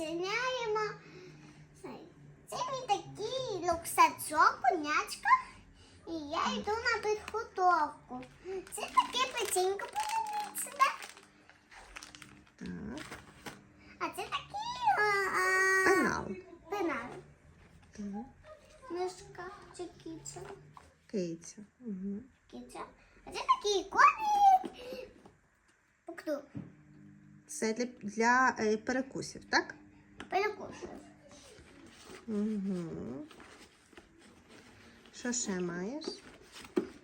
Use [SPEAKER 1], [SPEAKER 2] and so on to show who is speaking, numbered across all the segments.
[SPEAKER 1] починаємо. Це мій такий рюкзачок, конячка. І я йду на підготовку. Це таке печенько подивіться, так?
[SPEAKER 2] Так.
[SPEAKER 1] А це такий
[SPEAKER 2] Пенал.
[SPEAKER 1] пенал. Мишка чи киця.
[SPEAKER 2] Киця. Угу.
[SPEAKER 1] Киця. А це такий коник. Пукту.
[SPEAKER 2] Це для, для е, перекусів, так? Угу. Що ще маєш?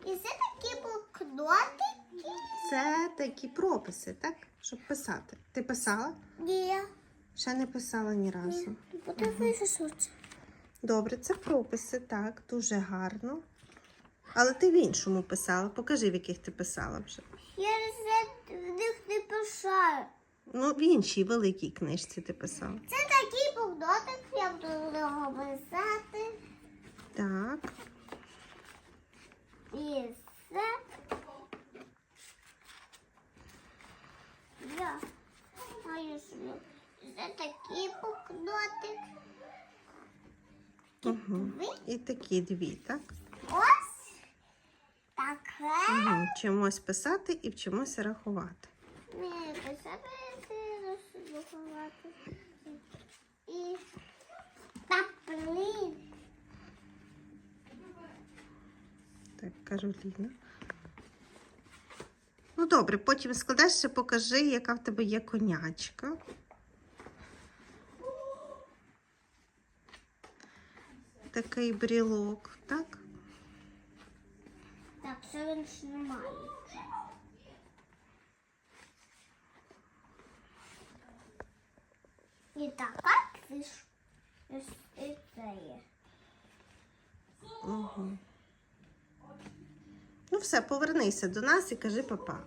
[SPEAKER 1] І це такі блокнотики.
[SPEAKER 2] Це такі прописи, так? Щоб писати. Ти писала?
[SPEAKER 1] Ні.
[SPEAKER 2] Ще не писала ні разу.
[SPEAKER 1] Що це.
[SPEAKER 2] Добре, це прописи, так, дуже гарно. Але ти в іншому писала. Покажи, в яких ти писала вже.
[SPEAKER 1] Я вже в них не пишаю.
[SPEAKER 2] Ну, в іншій великій книжці ти писала.
[SPEAKER 1] Це такий блокнотик, я буду його писати.
[SPEAKER 2] Так.
[SPEAKER 1] І це. Я маю собі. Це такий.
[SPEAKER 2] Угу. І такі дві, так?
[SPEAKER 1] Ось таке.
[SPEAKER 2] Угу. Вчимось писати і вчимося рахувати.
[SPEAKER 1] Не писати. І та блін.
[SPEAKER 2] Так, Кароліна. Ну, добре, потім складеш ще покажи, яка в тебе є конячка. Такий брілок, так?
[SPEAKER 1] Так, що він знімає. І така книж. І це є.
[SPEAKER 2] Угу. Ну, все, повернися до нас і кажи папа.